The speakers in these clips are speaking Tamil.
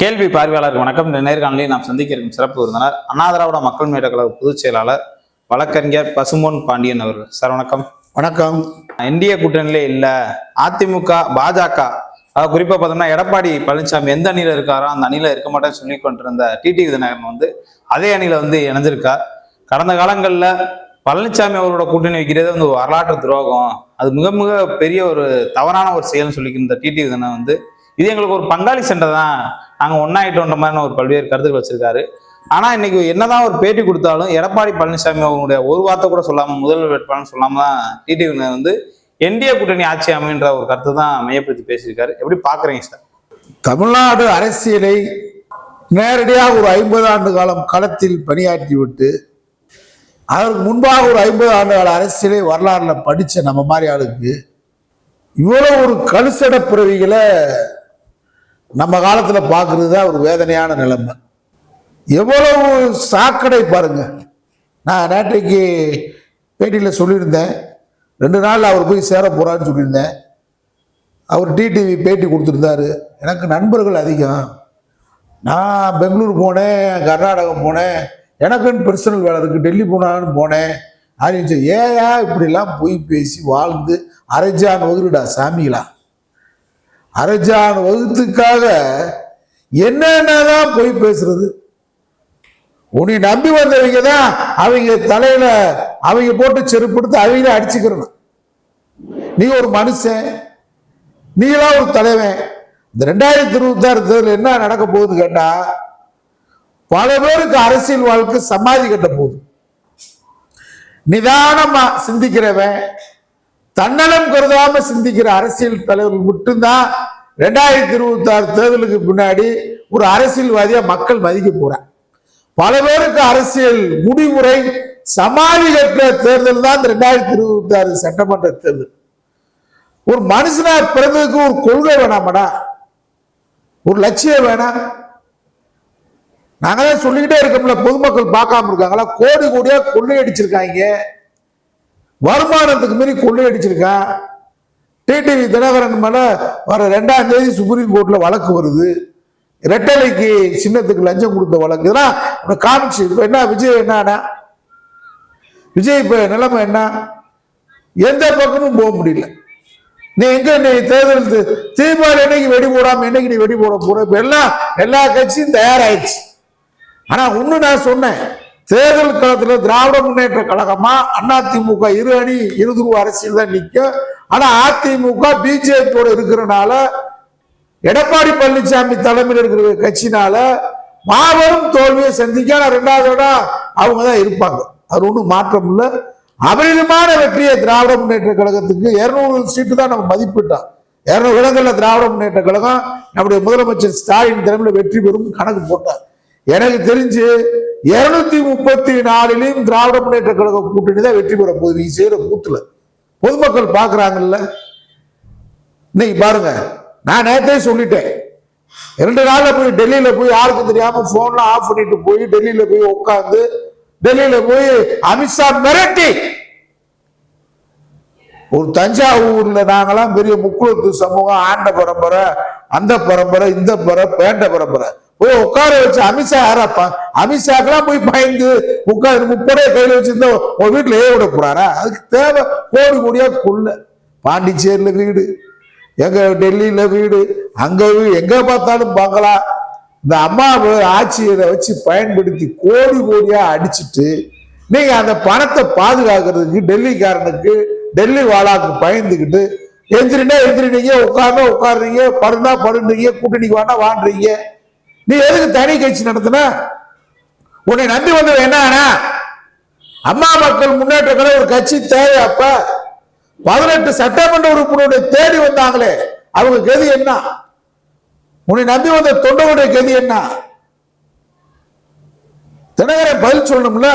கேள்வி பார்வையாளருக்கு வணக்கம். இந்த நேர்காணலில் நாம் சந்திக்க இருக்கும் சிறப்பு விருந்தினர் அண்ணா திராவிட மக்கள் முன்னேற்ற கழக பொதுச் செயலாளர் வழக்கறிஞர் பசும்பொன் பாண்டியன் அவர்கள். சார் வணக்கம். வணக்கம். இந்திய கூட்டணியிலே இல்ல அதிமுக பாஜக. அதாவது குறிப்பா பார்த்தோம்னா எடப்பாடி பழனிசாமி எந்த அணியில இருக்காரோ அந்த அணியில இருக்க மாட்டேன்னு சொல்லி கொண்டிருந்த டிடி விதிநகரன் வந்து அதே அணியில வந்து இணைஞ்சிருக்கார். கடந்த காலங்கள்ல பழனிசாமி அவரோட கூட்டணி வைக்கிறதே வந்து ஒரு வரலாற்று துரோகம். அது மிக மிக பெரிய ஒரு தவறான ஒரு செயல்னு சொல்லிக்கிற டிடி விதனை வந்து இது எங்களுக்கு ஒரு பங்காளி சண்டை தான். நாங்கள் ஒன்றாயிட்டோன்ற மாதிரி ஒரு பல்வேறு கருத்துக்கள் வச்சிருக்காரு. ஆனால் இன்னைக்கு என்னதான் ஒரு பேட்டி கொடுத்தாலும் எடப்பாடி பழனிசாமி அவங்களுடைய ஒரு வார்த்தை கூட சொல்லாமல் முதல்வர் வேட்பாளர் சொல்லாமல் தான் டிடி வந்து என்டிஏ கூட்டணி ஆட்சி அமைன்ற ஒரு கருத்து தான் மையப்படுத்தி பேசியிருக்காரு. எப்படி பார்க்குறீங்க சார்? தமிழ்நாடு அரசியலை நேரடியாக ஒரு ஐம்பது ஆண்டு காலம் களத்தில் பணியாற்றிவிட்டு அதற்கு முன்பாக ஒரு ஐம்பது ஆண்டு கால அரசியலை வரலாறுல படித்த நம்ம மாதிரி ஆளுக்கு இவ்வளோ ஒரு கழுசட பிறவிகளை நம்ம காலத்தில் பார்க்கறது தான் ஒரு வேதனையான நிலைமை. எவ்வளவு சாக்கடை பாருங்க. நான் நேற்றைக்கு பேட்டியில் சொல்லியிருந்தேன். ரெண்டு நாள் அவர் போய் சேர போகிறான்னு சொல்லியிருந்தேன். அவர் டிடிவி பேட்டி கொடுத்துருந்தாரு. எனக்கு நண்பர்கள் அதிகம். நான் பெங்களூர் போனேன் கர்நாடகம் போனேன். எனக்குன்னு பர்சனல் வேலை இருக்குது டெல்லி போனான்னு போனேன். அப்படின்னு சொல்லி ஏயா இப்படிலாம் போய் பேசி வாழ்ந்து அரைஜான் வகுடுடா சாமிகளா? அரைஜான் வகுத்துக்காக என்னென்னதான் போய் பேசுறது? உன்னை நம்பி வந்தவங்க தான் அவங்க தலையில அவங்க போட்டு செருப்படுத்து அவங்கள அடிச்சுக்கிறணும் நீ ஒரு மனுஷன் நீலாம் ஒரு தலைவன். இந்த ரெண்டாயிரத்தி இருபத்தி ஆறு தேர்தல் என்ன நடக்க போகுதுன்னு கேட்டா பல பேருக்கு அரசியல் வாழ்க்கை சமாதி கட்ட போகுது. நிதானமா சிந்திக்கிறவன் தன்னலம் கருதாம சிந்திக்கிற அரசியல் தலைவர்கள் மட்டும்தான் ரெண்டாயிரத்தி இருபத்தி ஆறு தேர்தலுக்கு பின்னாடி ஒரு அரசியல்வாதியா மக்கள் மதிக்க போறான் பல பேருக்கு அரசியல் முடிவுரை சமாதி தேர்தல் தான் இந்த ரெண்டாயிரத்தி இருபத்தி ஆறு சட்டமன்ற தேர்தல். ஒரு மனுஷனா பிறந்ததுக்கு ஒரு கொள்கை வேணாமடா? ஒரு லட்சியம் வேணாம்? நாங்க தான் சொல்லிக்கிட்டே இருக்கோம்ல பொதுமக்கள் பார்க்காம இருக்காங்களா? கோடி கோடியா கொள்ளையடிச்சிருக்காங்க. வருமானத்துக்கு மீறி கொள்ளையடிச்சிருக்கான் டிடிவி தினகரன் மேலே வர ரெண்டாம் தேதி சுப்ரீம் கோர்ட்டில் வழக்கு வருது. ரெட்டலைக்கு சின்னத்துக்கு லஞ்சம் கொடுத்த வழக்கு. இதெல்லாம் காமிச்சு. இப்போ என்ன விஜய் என்னன்னா விஜய் இப்போ நிலைமை என்ன? எந்த பக்கமும் போக முடியல. நீ எங்க நீ தேர்தல் தி- தீபாவளி என்னைக்கு வெடி போடாம என்னைக்கு நீ வெடி போட போற? இப்ப எல்லாம் எல்லா கட்சியும் தயாராயிடுச்சு ஆனா ஒண்ணு நான் சொன்னேன். தேர்தல் காலத்தில் திராவிட முன்னேற்ற கழகமா அதிமுக இரு அணி இருதுருவ அரசியல் தான் நிற்கும் ஆனா அதிமுக பிஜேபியோட இருக்கிறனால எடப்பாடி பழனிசாமி தலைமையில் இருக்கிற கட்சினால மாபெரும் தோல்வியை சந்திக்க ரெண்டாவது இடம் அவங்க தான் இருப்பாங்க. அது ஒன்றும் மாற்றம் இல்லை. அபரிதமான வெற்றியை திராவிட முன்னேற்ற கழகத்துக்கு இருநூறு சீட்டு தான் நம்ம மதிப்பிட்டோம். இரநூறு இடங்களில் திராவிட முன்னேற்ற கழகம் நம்முடைய முதலமைச்சர் ஸ்டாலின் தலைமையில் வெற்றி பெறும் கணக்கு போட்டார். எனக்கு தெரிஞ்சு இருநூத்தி முப்பத்தி நாலுலயும் திராவிட முன்னேற்ற கழக கூட்டணி தான் வெற்றி பெற போகுது. நீ செய்யற கூத்துல. பொதுமக்கள் பாக்குறாங்கல்ல? இன்னைக்கு பாருங்க நான் நேத்தே சொல்லிட்டேன். இரண்டு நாள்ல போய் டெல்லியில போய் யாருக்கும் தெரியாம போன்லாம் ஆஃப் பண்ணிட்டு போய் டெல்லியில போய் உட்காந்து டெல்லியில போய் அமித்ஷா மிரட்டி. ஒரு தஞ்சாவூர்ல நாங்கெல்லாம் பெரிய முக்குளத்து சமூகம் ஆண்ட பரம்பரை அந்த பரம்பரை இந்த பர பேண்ட பரம்பரை. போய் உட்கார வச்சு அமித்ஷா யாராப்பா? அமித்ஷாக்கெல்லாம் போய் பயந்து உட்காந்து முப்படைய கையில் வச்சிருந்தா உங்க வீட்டில் ஏ விட போறாரா? அதுக்கு தேவை கோடி கோடியா கொள்ள. பாண்டிச்சேரியில் வீடு எங்க டெல்லியில வீடு அங்க வீடு எங்க பார்த்தாலும் பங்களா இந்த அம்மா ஆட்சியை வச்சு பயன்படுத்தி கோடி கோடியா அடிச்சிட்டு நீங்க அந்த பணத்தை பாதுகாக்கிறதுக்கு டெல்லிக்காரனுக்கு டெல்லி வாழாக்கு பயந்துக்கிட்டு எந்திரினா எந்திரினீங்க உட்காந்தா உட்காருறீங்க படுந்தா படுறீங்க கூட்டணிக்கு வாண்டா வாடுறீங்க நீ எதுக்கு தனி கட்சி நடத்தின? உன்னை நம்பி வந்தது என்ன அம்மா மக்கள் முன்னேற்ற கழக ஒரு கட்சி தேவை பதினெட்டு சட்டமன்ற உறுப்பினருடைய தேடி வந்தாங்களே அவங்க கதி என்ன? உன்னை நம்பி வந்த தொண்டருடைய கதி என்ன? தினகரன் பதில் சொல்லணும்ல?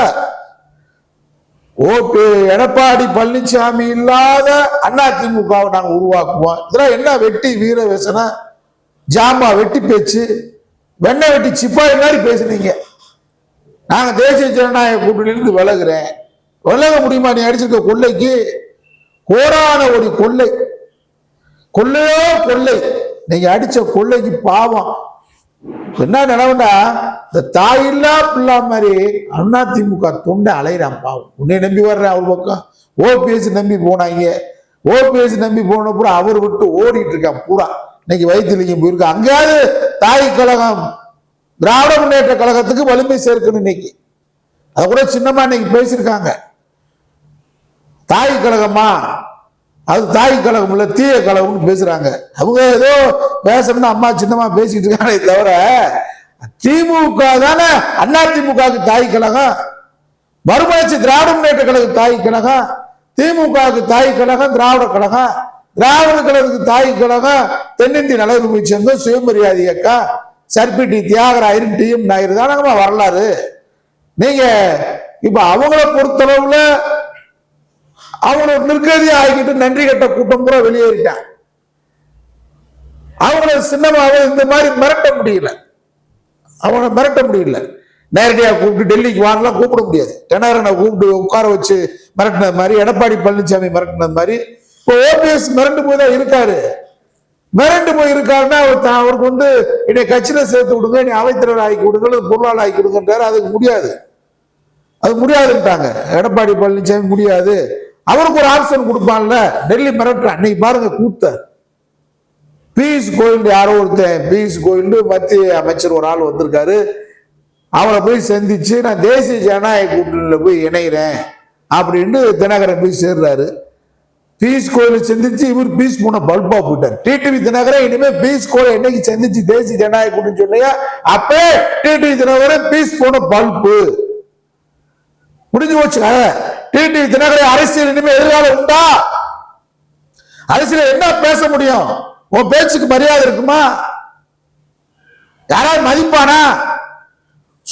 ஓட்டு எடப்பாடி பழனிசாமி இல்லாத அண்ணா திமுகவை நாங்கள் உருவாக்குவோம். இதெல்லாம் என்ன வெட்டி வீர வேசன ஜாமா வெட்டி பேச்சு. வெண்ணை வெட்டி சிப்பாய் மாதிரி பேசுனீங்க. நாங்கள் தேசிய ஜனநாயக கூட்டணியிலிருந்து விலகுறேன். விலக முடியுமா? நீ அடிச்சிருக்க கொள்ளைக்கு? கோடான ஒரு கொள்ளை. கொள்ளையோ கொள்ளை. நீங்க அடிச்ச கொள்ளைக்கு பாவம். என்ன நிலவுனா இந்த தாயில்லா பிள்ளா மாதிரி அண்ணா திமுக தொண்டை அலையிறான் பாவம். உன்னை நம்பி வர்றேன் அவர் பக்கம். ஓபிஎஸ் நம்பி போனாங்க. ஓபிஎஸ் நம்பி போன பூரா அவர் விட்டு ஓடிட்டு இருக்கான் பூரா. இன்னைக்கு வைத்தியலிங்கம் போயிருக்கு அங்கேயாவது தாய் கழகம் திராவிட முன்னேற்ற கழகத்துக்கு வலிமை சேர்க்கணும் இன்னைக்கு. அதை கூட சின்னமா இன்னைக்கு பேசியிருக்காங்க. தாய் கழகமா அது தாய் கழகம் இல்லை தீய கழகம்னு பேசுறாங்க. அவங்க ஏதோ பேசணும்னு அம்மா சின்னமா பேசிட்டு இருக்காங்களே தவிர திமுக தானே அண்ணா திமுகவுக்கு தாய் கழகம். மறுமலர்ச்சி திராவிட முன்னேற்ற கழக தாய் கழகம். திமுகவுக்கு தாய் கழகம் திராவிட கழகம். திராவிட கழகத்துக்கு தாய் கழகம் தென்னிந்திய நலவுரிமை சங்கம் சுயமரியாதை இயக்கம் சர்பிடி தியாகராயரும் டி எம் நாயர் தானங்கம்மா வரலாறு. நீங்க இப்ப அவங்கள பொறுத்தளவுல அவங்கள நிர்கதி ஆகிட்டு நன்றி கட்ட கூட்டம் கூட வெளியேறிட்டான் அவங்கள சின்னமாக இந்த மாதிரி மிரட்ட முடியல. அவங்கள மிரட்ட முடியல. நேரடியா கூப்பிட்டு டெல்லிக்கு வாங்கலாம் கூப்பிட முடியாது. தெனாரனை கூப்பிட்டு உட்கார வச்சு மிரட்டினது மாதிரி எடப்பாடி பழனிசாமி மிரட்டினது மாதிரி இப்போ ஓபிஎஸ் மிரண்டு போய் தான் இருக்காரு. மிரண்டு போய் இருக்காருன்னா அவர் அவருக்கு வந்து என்னை கட்சியில சேர்த்து விடுங்க நீ அவைத்தலைவர் ஆக்கி விடுங்க பொருளாளர் ஆக்கி விடுங்கன்றாரு. அதுக்கு முடியாது. அது முடியாதுன்ட்டாங்க. எடப்பாடி பழனிசாமி முடியாது. அவருக்கு ஒரு ஆப்ஷன் கொடுப்பான்ல. டெல்லி மிரட்டுறான் இன்னைக்கு பாருங்க கூத்த. பியூஷ் கோயில் யாரோ ஒருத்தன். பியூஷ் கோயில் மத்திய அமைச்சர் ஒரு ஆள் வந்திருக்காரு. அவரை போய் சந்திச்சு நான் தேசிய ஜனநாயக கூட்டணியில் போய் இணைகிறேன் அப்படின்னு தினகரன் போய் சேர்றாரு. பீஸ் கோயிலை சந்திச்சு இவர் பீஸ் போன பல்பா போயிட்டார் டிடிவி தினகரன் இனிமே பீஸ் கோயிலை என்னைக்கு சந்திச்சு தேசிய ஜனநாயக கூட்டணி சொல்லையா? அப்பே டிடிவி தினகரன் பீஸ் போன பல்பு முடிஞ்சு போச்சு. டிடிவி தினகரன் அரசியல் இனிமே எதிர்காலம் உண்டா? அரசியல் என்ன பேச முடியும்? உன் பேச்சுக்கு மரியாதை இருக்குமா? யாராவது மதிப்பானா?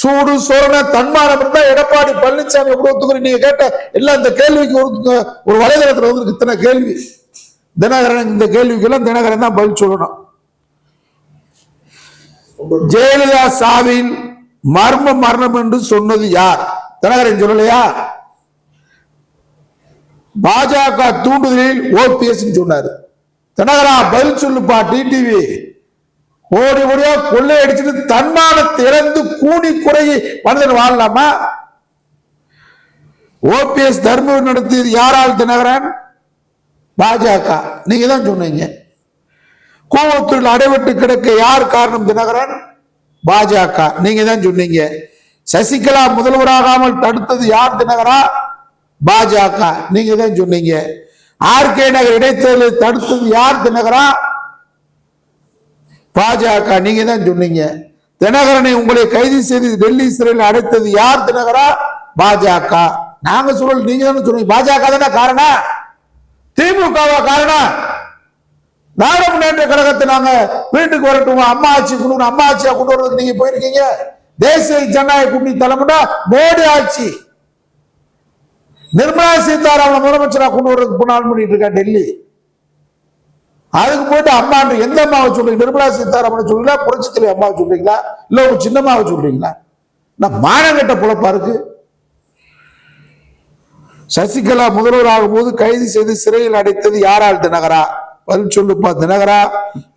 சூடு சோரண தன்மானம் இருந்தா எடப்பாடி பழனிசாமி எப்படி ஒத்துக்கிறீங்க? நீங்க கேட்ட எல்லாம் இந்த கேள்விக்கு ஒரு ஒரு வலைதளத்துல வந்து இத்தனை கேள்வி. தினகரன் இந்த கேள்விக்கு எல்லாம் தினகரன் தான் பதில் சொல்லணும். ஜெயலலிதா சாவில் மர்ம மரணம் என்று சொன்னது யார்? தினகரன் சொல்லலையா? பாஜக தூண்டுதலில் ஓபிஎஸ் சொன்னாரு. தினகரா பதில் சொல்லுப்பா டிடிவி. ஓடி ஓடியா கொள்ளை அடிச்சுட்டு தன்மானத்தை இழந்து கூணி குறையை மனிதன் வாழலாமா? ஓபிஎஸ் தர்மபுரி நடத்தியது யாரால் தினகரன் பாஜக. நீங்க தான் சொன்னீங்க. கோவத்தில் அடைபட்டு கிடக்க யார் காரணம் தினகரன் பாஜக. நீங்க தான் சொன்னீங்க. சசிகலா முதல்வராகாமல் தடுத்தது யார் தினகரா பாஜக. நீங்க தான் சொன்னீங்க ஆர்கே நகர் இடைத்தேர்தலை தடுத்தது யார் தினகரா பாஜக நீங்க தான் சொன்னீங்க. தினகரனை உங்களை கைது செய்து டெல்லி சிறையில் அடைத்தது யார் தினகரா? பாஜக. நாங்க சொல்லல நீங்க தானே சொன்னீங்க. பாஜக தானே காரணம்? திமுகவா காரணம்? திராவிட முன்னேற்ற கழகத்தை நாங்க வீட்டுக்கு வரட்டும் அம்மா ஆட்சி கொண்டு அம்மா ஆட்சியா கொண்டு வரதுக்கு நீங்க போயிருக்கீங்க. தேசிய ஜனநாயக கூட்டணி தலைமுறை மோடி ஆட்சி. நிர்மலா சீதாராமன் முதலமைச்சரா கொண்டு வரதுக்கு புனால் பண்ணிட்டு இருக்கா டெல்லி? அதுக்கு போயிட்டு அம்மான்ற எந்த அம்மாவை சொல்றீங்க? நிர்மலா சீதாராமன் சொல்றீங்களா? புரட்சித்தலை அம்மாவை சொல்றீங்களா? இல்ல உங்க சின்னம்மாவை சொல்றீங்களா? நான் மானங்கட்ட புழப்பா இருக்கு. சசிகலா முதல்வர் ஆகும்போது கைது செய்து சிறையில் அடைத்தது யாரால் தினகரா? பதில் சொல்லுப்பா தினகரா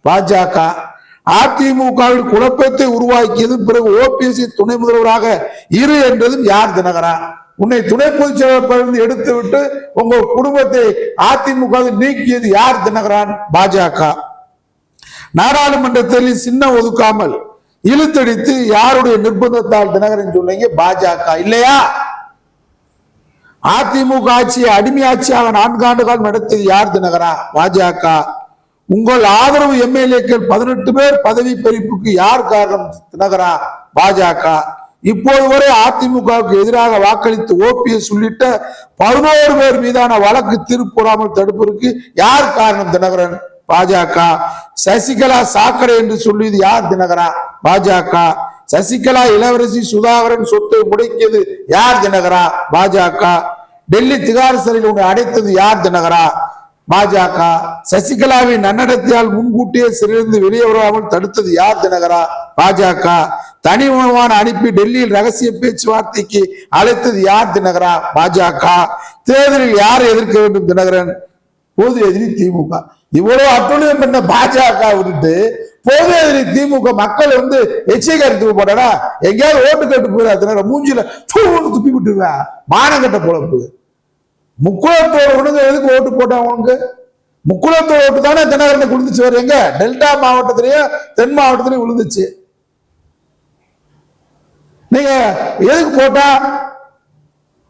பாஜக. அதிமுகவில் குழப்பத்தை உருவாக்கியது பிறகு ஓபிஎஸ்சி துணை முதல்வராக இரு என்றதும் யார் தினகரா? உன்னை துணை பொதுச் செயலாளர் எடுத்து விட்டு உங்க குடும்பத்தை அதிமுக நீக்கியது யார் தினகரான்? பாஜக. நாடாளுமன்றத்தில் சின்ன ஒதுக்காமல் இழுத்தடித்து யாருடைய நிர்பந்தத்தால் தினகரன் சொன்னீங்க? பாஜக. இல்லையா? அதிமுக ஆட்சியை அடிமை ஆட்சியாக நான்கு ஆண்டுகள் நடத்தியது யார் தினகரா? பாஜக. உங்கள் ஆதரவு எம்எல்ஏக்கள் பதினெட்டு பேர் பதவி பறிப்புக்கு யார் காரணம் தினகரா? பாஜக. இப்போது வரை அதிமுகவுக்கு எதிராக வாக்களித்து ஓபிஎஸ் உள்ளிட்ட பதினோரு பேர் மீதான வழக்கு திருப்பூராமல் தடுப்பதற்கு யார் காரணம் தினகரன்? பாஜக. சசிகலா சாக்கடை என்று சொல்லியது யார் தினகரா? பாஜக. சசிகலா இளவரசி சுதாகரன் சொத்தை முடக்கியது யார் தினகரா? பாஜக. டெல்லி திகார் சிறையில் உன்னை அடைத்தது யார் தினகரா? பாஜக. சசிகலாவின் நன்னடத்தையால் முன்கூட்டியே சிறையிலிருந்து வெளியே வராமல் தடுத்தது யார் தினகரா? பாஜக. தனி உணவான அனுப்பி டெல்லியில் ரகசிய பேச்சுவார்த்தைக்கு அழைத்தது யார் தினகரா? பாஜக. தேர்தலில் யாரை எதிர்க்க வேண்டும் தினகரன்? பொது எதிரி திமுக. இவ்வளவு அட்டுழியம் பண்ண பாஜக விட்டுட்டு பொது எதிரி திமுக மக்கள் வந்து எச்சரிக்கை போட்டாடா? எங்கேயாவது ஓட்டு கேட்டு போயிடாது மூஞ்சில தூன்னு துப்பி விட்டுருவேன் மானங்கட்ட பொழப்பு. முக்குளத்தோட உனக்கு எதுக்கு ஓட்டு போட்டா உனக்கு? முக்குளத்தோட ஓட்டு தானே தினகரனை விழுந்துச்சு. வேற எங்க? டெல்டா மாவட்டத்திலயும் தென் மாவட்டத்திலயும் விழுந்துச்சு. நீங்க எதுக்கு போட்டா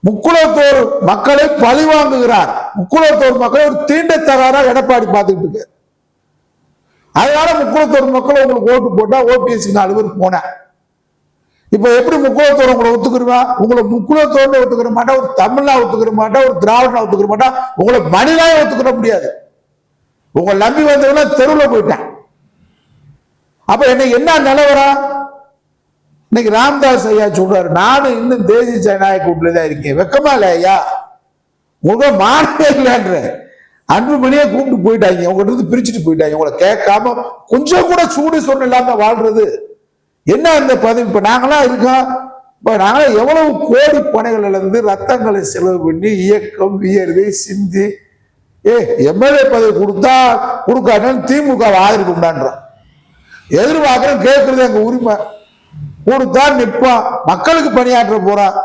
முக்குளத்தோர் மக்களை பழி வாங்குகிறார் முக்குளத்தோர் மக்களை ஒரு தீண்டத்தகாரா எடப்பாடி பார்த்துக்கிட்டு இருக்கு. அதனால முக்குளத்தோர் மக்கள் உங்களுக்கு ஓட்டு போட்டா ஓபிஎஸ்சி நாலு பேர் போனேன். இப்ப எப்படி முக்குளத்தோர் உங்களை ஒத்துக்கிருவா உங்களை முக்குளத்தோர்னு ஒத்துக்கிற மாட்டா ஒரு தமிழ்னா ஒத்துக்கிற மாட்டா ஒரு திராவிடனா ஒத்துக்கிற மாட்டா உங்களை மனிதாவே ஒத்துக்கிற முடியாது. உங்களை நம்பி வந்தவங்க தெருவில் போயிட்டேன். அப்ப என்ன என்ன நிலவரம்? இன்னைக்கு ராம்தாஸ் ஐயா சொல்றாரு நானும் இன்னும் தேசிய ஜனநாயக கூட்டில தான் இருக்கேன். வெக்கமா இல்ல ஐயா? உங்களுக்கு மானமே இல்லைன்ற. அன்புமணியே கூப்பிட்டு போயிட்டாங்க. உங்கள்ட்ட இருந்து பிரிச்சுட்டு போயிட்டாங்க. உங்களை கேட்காம கொஞ்சம் கூட சூடு சொன்ன இல்லாம வாழ்றது. என்ன அந்த பதவி? இப்ப நாங்களாம் இருக்கோம் இப்ப நாங்களாம் எவ்வளவு கோடி பனைகள்ல இருந்து ரத்தங்களை செலவு பண்ணி இயக்கம் வியர்வை சிந்தி. ஏ எம்எல்ஏ பதவி கொடுத்தா கொடுக்காட்டாலும் திமுக ஆதரவு உண்டான்றோம் எதிர்பார்க்கிறோம் கேட்கறது எங்க உரிமை. கொடுத்தா நிற்பான் மக்களுக்கு பணியாற்ற போறான்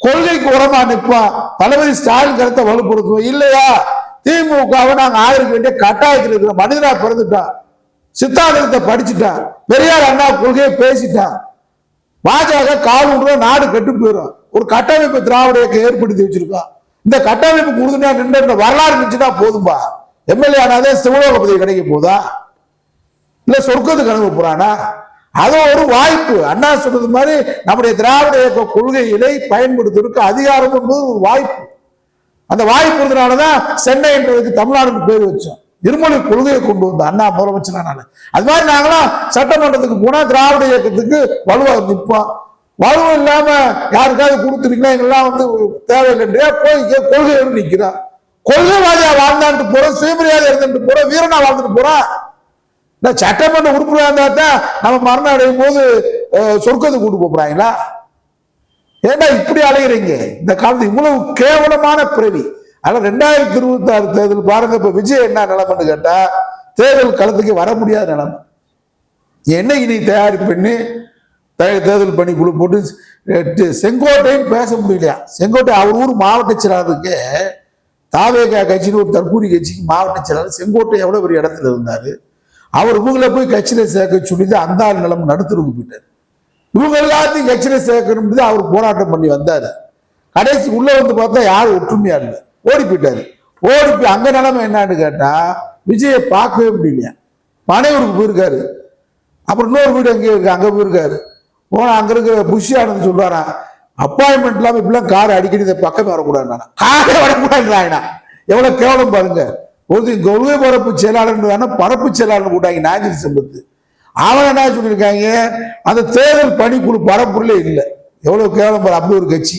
கொள்கைக்கு உரமா நிற்பான் தளபதி ஸ்டாலின் கருத்தை வலுப்படுத்துவோம் இல்லையா? திமுகவை நாங்கள் ஆதரிக்க வேண்டிய கட்டாயத்தில் இருக்கிற மனிதனா பிறந்துட்டான் சித்தாந்தத்தை படிச்சுட்டான் பெரியார் அண்ணா கொள்கையை பேசிட்டான் பாஜக கால் நாடு கெட்டு போயிடும். ஒரு கட்டமைப்பு திராவிட இயக்கம் ஏற்படுத்தி வச்சிருக்கான் இந்த கட்டமைப்பு உறுதுணையா நின்ற வரலாறு இருந்துச்சுன்னா போதும்பா. எம்எல்ஏ ஆனாதே சிவலோக பதவி கிடைக்க போதா? இல்ல சொர்க்கத்துக்கு அனுப்ப போறானா? அது ஒரு வாய்ப்பு. அண்ணா சொல்றது மாதிரி நம்முடைய திராவிட இயக்க கொள்கைகளை பயன்படுத்துவதற்கு அதிகாரம் என்பது ஒரு வாய்ப்பு. அந்த வாய்ப்பு இருந்தனாலதான் சென்னை என்றதுக்கு தமிழ்நாடுக்கு பேர் வச்சோம். இருமொழி கொள்கையை கொண்டு வந்த அண்ணா முதலமைச்சரானால அது மாதிரி நாங்களாம் சட்டமன்றத்துக்கு போனா திராவிட இயக்கத்துக்கு வலுவாக நிற்போம் வலுவும் இல்லாம யாருக்காவது கொடுத்துருக்கீங்களா எங்கெல்லாம் வந்து தேவையில்லைன்றியா போய் கொள்கையோடு நிற்கிறான் கொள்கைவாதியா வாழ்ந்தான்ட்டு போறோம் சுயமரியாதை இருந்துட்டு போறோம் வீரனா வாழ்ந்துட்டு போறான் இந்த சட்டமன்ற உறுப்பினராக இருந்தா தான் நம்ம மரணம் அடையும் போது அஹ், சொர்க்கத்துக்கு கூட்டு போறாங்களா? ஏண்டா இப்படி அலைகிறீங்க இந்த காலத்து இவ்வளவு கேவலமான பிறவி. ஆனா ரெண்டாயிரத்தி இருபத்தி ஆறு தேர்தல் பாருங்க இப்ப விஜய் என்ன நிலைமைன்னு கேட்டா தேர்தல் களத்துக்கு வர முடியாத நிலைமை. என்ன இனி தயார் பண்ணி தேர்தல் பணி குழு போட்டு செங்கோட்டையும் பேச முடியலையா? செங்கோட்டை அவர் ஊர் மாவட்ட செயலாளருக்கு தாவேகா கட்சின்னு ஒரு தற்கூரி கட்சிக்கு மாவட்ட செயலாளர் செங்கோட்டை எவ்வளவு பெரிய இடத்துல இருந்தாரு? அவர் இவங்களை போய் கட்சியில சேர்க்க சொல்லி அந்த ஆள் நிலைமை நடுத்தருக்கு போயிட்டார். இவங்க எல்லாத்தையும் கட்சியில சேர்க்கணும்னு அவர் போராட்டம் பண்ணி வந்தார். கடைசி உள்ள வந்து பார்த்தா யாரும் ஒற்றுமையா இல்லை. ஓடி போயிட்டாரு. ஓடி போய் அங்க நிலைமை என்னன்னு கேட்டா விஜயை பார்க்கவே முடியலையா? மனைவருக்கு போயிருக்காரு. அப்புறம் இன்னொரு வீடு எங்கே இருக்கு அங்கே போயிருக்காரு. போனா அங்க இருக்க புஷி ஆனந்த் அப்பாயின்மெண்ட் இல்லாம இப்படிலாம் கார் அடிக்கடி இந்த பக்கமே வரக்கூடாது காரே வரக்கூடாதுறாங்கண்ணா எவ்வளவு கேவலம் பாருங்க. ஒரு கொள்கை பரப்பு செயலாளர் பரப்பு செயலாளர் கூட்டாங்க ஞாயிறு சம்பத்து. அவன் என்ன சொல்லியிருக்காங்க? அந்த தேர்தல் பணிக்குழு பரப்புல இல்லை. எவ்வளவு கேவலம் அப்படி ஒரு கட்சி.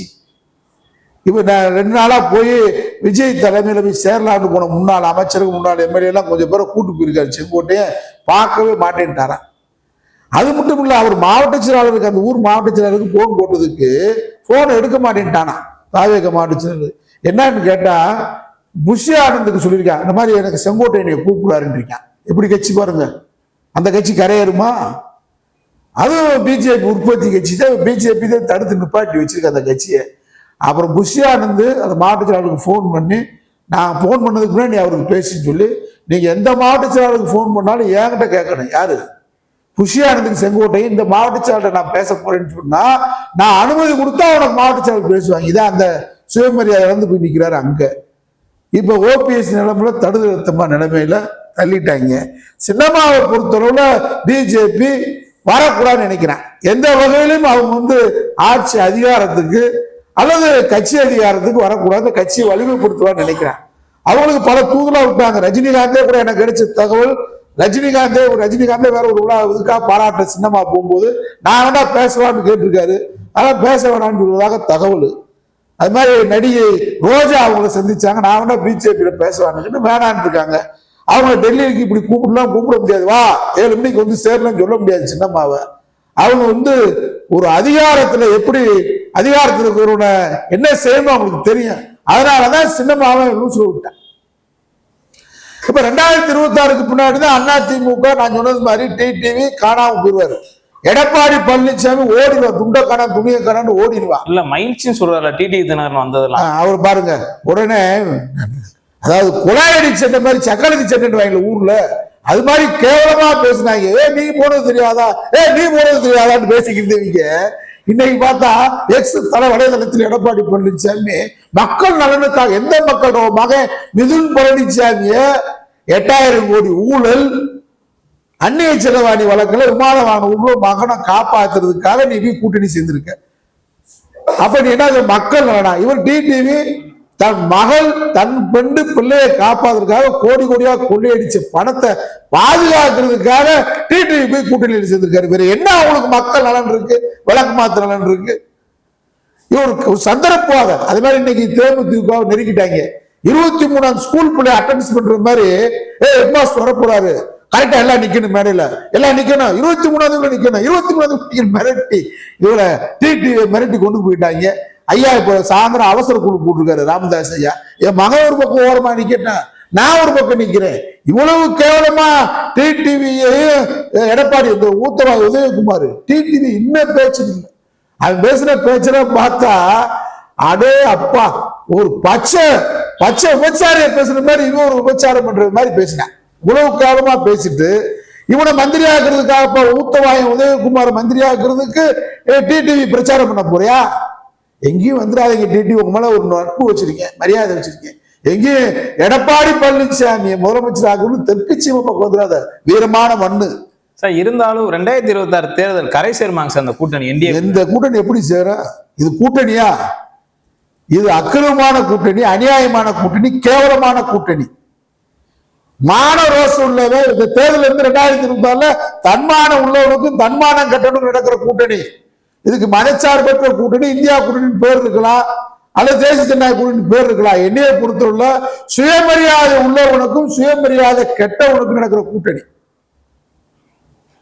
இப்போ நான் ரெண்டு நாளாக போய் விஜய் தலைமையில போய் சேரலான்னு போன முன்னாள் அமைச்சருக்கு முன்னாள் எம்எல்ஏ எல்லாம் கொஞ்சம் பேரை கூட்டு போயிருக்காரு செங்கோட்டையை பார்க்கவே மாட்டேன்ட்டாரான் அது மட்டும் இல்லை அவர் மாவட்ட செயலாளருக்கு அந்த ஊர் மாவட்ட செயலாளருக்கு ஃபோன் போட்டதுக்கு ஃபோனை எடுக்க மாட்டேன்ட்டானா தாவேக மாவட்ட செயலாளர். என்னன்னு கேட்டால் புஷி ஆனந்துக்கு சொல்லியிருக்கான் இந்த மாதிரி எனக்கு செங்கோட்டையனை என்னை எப்படி கட்சி பாருங்க. அந்த கட்சி கரையேறுமா? அதுவும் பிஜேபி உற்பத்தி கட்சி தான். பிஜேபி தான் தடுத்து நிப்பாட்டி வச்சிருக்க அந்த கட்சியை. அப்புறம் புஷி ஆனந்து அந்த மாவட்ட செயலாளருக்கு ஃபோன் பண்ணி நான் ஃபோன் பண்ணதுக்கு முன்னாடி நீ அவருக்கு பேசின்னு சொல்லி நீங்கள் எந்த மாவட்ட செயலாளருக்கு ஃபோன் பண்ணாலும் என்கிட்ட கேட்கணும். யாரு? புஷி ஆனந்துக்கு செங்கோட்டை இந்த மாவட்ட செயலாளர் நான் பேச போறேன்னு சொன்னா நான் அனுமதி கொடுத்தா அவனுக்கு மாவட்ட செயலாளர் பேசுவாங்க. இதான் அந்த சுயமரியாதை வந்து போய் நிற்கிறாரு அங்க. இப்போ ஓபிஎஸ் நிலைமையில தடுதழுத்தமா நிலைமையில தள்ளிட்டாங்க. சின்னம்மாவை பொறுத்தளவுல பிஜேபி வரக்கூடாதுன்னு நினைக்கிறேன். எந்த வகையிலும் அவங்க வந்து ஆட்சி அதிகாரத்துக்கு அல்லது கட்சி அதிகாரத்துக்கு வரக்கூடாது. கட்சியை வலிமைப்படுத்துவான்னு நினைக்கிறேன். அவங்களுக்கு பல தூதலாக விட்டாங்க ரஜினிகாந்தே கூட எனக்கு கிடைச்ச தகவல் ரஜினிகாந்தே ரஜினிகாந்தே வேற ஒரு விழா இதுக்காக பாராட்ட சின்னமா போகும்போது நான் வேணா பேசலாம்னு கேட்டிருக்காரு. ஆனால் பேச வேணான்னு சொல்வதாக தகவல். அது மாதிரி நடிகை ரோஜா அவங்க சந்திச்சாங்க. நான் வேணா பிஜேபியில பேசுவான்னு வேணான்னு இருக்காங்க. அவங்க டெல்லிக்கு இப்படி கூப்பிடலாம் கூப்பிட முடியாது. வா ஏழு மணிக்கு வந்து சேரலன்னு சொல்ல முடியாது சின்னம்மாவை. அவங்க வந்து ஒரு அதிகாரத்துல எப்படி அதிகாரத்தில் இருக்கிறவன என்ன செய்யணும் அவங்களுக்கு தெரியும். அதனாலதான் சின்னம்மாவை லூசு விட்டேன். இப்ப ரெண்டாயிரத்தி இருபத்தி ஆறுக்கு பின்னாடி தான் அதிமுக நான் சொன்னது மாதிரி டிடிவி காணாம போயிருவாரு. எடப்பாடி பழனிசாமி ஓடிடுவார் துண்ட காணா துணிய காணான்னு ஓடிடுவான் இல்ல மகிழ்ச்சின்னு சொல்றாரு டிடி தினகரன் வந்ததெல்லாம். ஆஹ் அவர் பாருங்க உடனே அதாவது குழாயடி சட்டை மாதிரி சக்கரதி சட்டை வாங்கல ஊர்ல அது மாதிரி கேவலமா பேசுனாங்க. ஏ நீ போனது தெரியாதா? ஏ நீ போனது தெரியாதான்னு பேசிக்கிட்டு இன்னைக்கு பார்த்தா எக்ஸ் தலை வலைதளத்தில் எடப்பாடி பழனிசாமி மக்கள் நலனுக்காக எந்த மக்கள் மகன் மிதுன் பழனிசாமிய எட்டாயிரம் கோடி ஊழல் அந்நிய செலவாணி வழக்கில் விமான வாங்கவங்களும் மகனை காப்பாத்துறதுக்காக நீ போய் கூட்டணி சேர்ந்திருக்க. அப்ப நீ என்ன மக்கள் நலனா? இவர் டிடிவி தன் மகள் தன் பெண்டு பிள்ளையை காப்பாத்துறதுக்காக கோடி கோடியா கொள்ளையடிச்ச பணத்தை பாதுகாக்கிறதுக்காக டிடிவி போய் கூட்டணியில் சேர்ந்திருக்காரு. வேற என்ன அவங்களுக்கு மக்கள் நலன் இருக்கு? விளக்கு மாத்து நலன் இருக்கு? இவருக்கு ஒரு சந்தர்ப்பாக அது மாதிரி இன்னைக்கு தேமுதிக நெருக்கிட்டாங்க. இருபத்தி மூணாம் ஸ்கூல் பிள்ளை அட்டன்ஸ் பண்ற மாதிரி ஏ ஹெட் வரப்போறாரு கரெக்டா எல்லாம் நிக்கணும் மேடையில. எல்லாம் நிக்கணும். இருபத்தி மூணாவது நிக்கணும். இருபத்தி மூணாவது மிரட்டி இவரை தீட்டி மிரட்டி கொண்டு போயிட்டாங்க. ஐயா இப்போ சாயந்தரம் அவசர குழு போட்டிருக்காரு ராமதாஸ் ஐயா. என் மகன் ஒரு பக்கம் ஓரமா நிக்கட்டேன் நான் ஒரு பக்கம் நிக்கிறேன். இவ்வளவு கேவலமா டிடிவியையும் எடப்பாடி இந்த ஊத்தவா உதயகுமார் டிடிவி இன்னும் பேச்சு இல்லை. அவன் பேசுற பேச்சுல பார்த்தா அடே அப்பா ஒரு பச்சை பச்சை விபச்சாரிய பேசுற மாதிரி இவன் ஒரு விபச்சாரம் பண்ற மாதிரி பேசினான் இவ்வளவு காலமா பேசிட்டு இவனை மந்திரி ஆக்குறதுக்காக இப்ப ஊத்தவாயம் உதயகுமார் மந்திரி ஆக்குறதுக்கு டிடிவி பிரச்சாரம் பண்ண போறியா? எங்கேயும் வந்துடாதீங்க டிடி உங்க மேல ஒரு நட்பு வச்சிருக்கேன் மரியாதை வச்சிருக்கேன் எங்கேயும் எடப்பாடி பழனிசாமி முதலமைச்சர் ஆகணும் தெற்கு சீம பக்கம் வந்துடாத வீரமான மண்ணு. சார் இருந்தாலும் ரெண்டாயிரத்தி இருபத்தி ஆறு தேர்தல் கரை சேர்மாங்க சார் அந்த கூட்டணி என்டிஏ எந்த கூட்டணி எப்படி சேரும் இது கூட்டணியா? இது அக்கிரமமான கூட்டணி அநியாயமான கூட்டணி கேவலமான கூட்டணி. மான ரோசம் உள்ளவன் இந்த தேர்தல் இருந்து ரெண்டாயிரத்தி இருபத்தி தன்மானம் உள்ளவனுக்கும் தன்மானம் கட்டணும் நடக்கிற கூட்டணி. இதுக்கு மனச்சார்பற்ற கூட்டணி இந்தியா கூட்டணி பேர் இருக்கலாம் அல்லது தேசிய ஜனநாயக கூட்டணி பேர் இருக்கலாம். என்னையை பொறுத்துள்ள சுயமரியாதை உள்ளவனுக்கும் சுயமரியாதை கெட்டவனுக்கும் நடக்கிற கூட்டணி.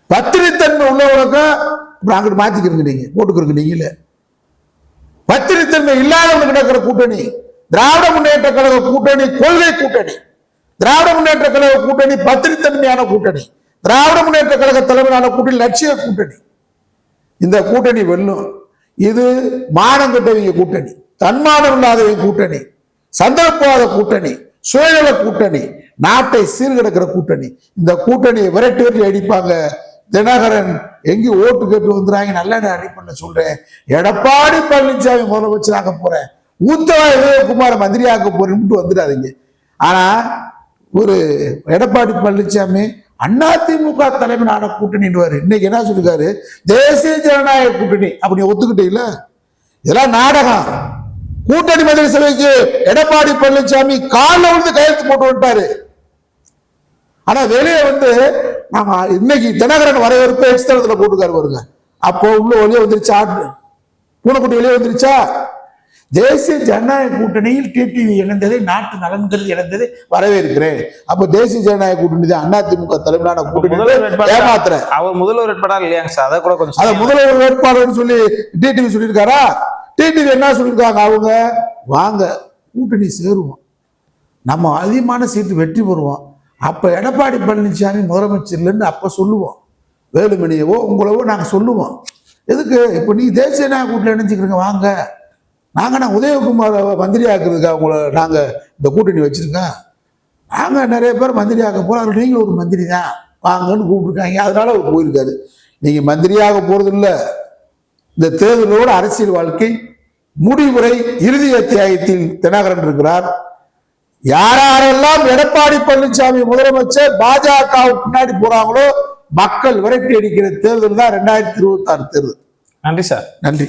பத்திரித்தன்மை உள்ளவனுக்கும் அப்புறம் அங்கிட்டு மாத்திக்கிறீங்க நீங்க போட்டுக்கிறீங்க நீங்களே. பத்திரித்தன்மை இல்லாதவனுக்கு நடக்கிற கூட்டணி திராவிட முன்னேற்ற கழக கூட்டணி கொள்கை கூட்டணி. திராவிட முன்னேற்ற கழக கூட்டணி பத்திரித்தன்மையான கூட்டணி. திராவிட முன்னேற்ற கழக தலைமையிலான கூட்டணி லட்சிய கூட்டணி. இந்த கூட்டணி வெல்லும். இது மானம் கட்டவங்க கூட்டணி தன்மானம் இல்லாதவங்க கூட்டணி சந்தர்ப்பவாத கூட்டணி சுயநல கூட்டணி நாட்டை சீர்கிடக்கிற கூட்டணி. இந்த கூட்டணியை விரட்டி விரட்டி அடிப்பாங்க. தினகரன் எங்கே ஓட்டு கேட்டு வந்துறாங்க. நல்ல அடிப்பண்ண சொல்றேன்? எடப்பாடி பழனிசாமி முதலமைச்சராக போறேன். ஊத்தவா உதயகுமார மந்திரியாக்க போறேன்ட்டு வந்துடாதீங்க. ஆனா ஒரு எடப்பாடி பழனிசாமி அதிமுக தலைமையிலான கூட்டணின்னு இன்னைக்கு என்ன சொல்லிருக்காரு? தேசிய ஜனநாயக கூட்டணி அப்படி ஒத்துக்கிட்டீங்கள? இதெல்லாம் நாடகம். கூட்டணி மந்திரி சபைக்கு எடப்பாடி பழனிசாமி காலில் வந்து கையெழுத்து போட்டு வந்துட்டாரு ஆனா வெளியே வந்து நாம இன்னைக்கு தினகரன் வரவேற்பு எக்ஸ்தலத்துல போட்டுக்காரு பாருங்க. அப்போ உள்ள வெளியே வந்துருச்சா? பூனைக்குட்டி வெளியே வந்துருச்சா? தேசிய ஜனநாயக கூட்டணியில் டிடிவி இணைந்ததை நாட்டு நலன்கள் இணைந்ததை வரவேற்கிறேன். அப்ப தேசிய ஜனநாயக கூட்டணி தான் அதிமுக தலைமையிலான கூட்டணி ஏமாத்துறேன். அவர் முதல்வர் வேட்பாளர் இல்லையாங்க சார்? அதை கூட கொஞ்சம் அத. முதல்வர் வேட்பாளர்னு சொல்லி டிடிவி சொல்லியிருக்காரா? டிடிவி என்ன சொல்லியிருக்காங்க அவங்க? வாங்க கூட்டணி சேருவோம். நம்ம அதிகமான சீட்டு வெற்றி பெறுவோம். அப்ப எடப்பாடி பழனிசாமி முதலமைச்சர் இல்லைன்னு அப்ப சொல்லுவோம். வேலுமணியவோ உங்களவோ நாங்க சொல்லுவோம். எதுக்கு? இப்போ நீ தேசிய நாயக கூட்டில் இணைஞ்சுக்கிறீங்க வாங்க. நாங்க நான் உதயகுமார் மந்திரி ஆக்குறதுக்கு உங்களை நாங்க இந்த கூட்டணி வச்சிருக்கோம்? நாங்க நிறைய பேர் மந்திரி ஆக்க போறோம். அதுல நீங்க ஒரு மந்திரி தான். வாங்கன்னு கூப்பிட்டுருக்காங்க. அதனால அவர் போயிருக்காரு. நீங்க மந்திரியாக போறது இல்ல இந்த தேர்தலோடு அரசியல் வாழ்க்கை முடிவுரை இறுதி அத்தியாயத்தில் தினகரன் இருக்கிறார். யார் யாரெல்லாம் எடப்பாடி பழனிசாமி முதலமைச்சர் பாஜக பின்னாடி போறாங்களோ மக்கள் விரட்டி அடிக்கிற தேர்தல் தான் ரெண்டாயிரத்தி இருபத்தி ஆறு தேர்தல். நன்றி சார். நன்றி.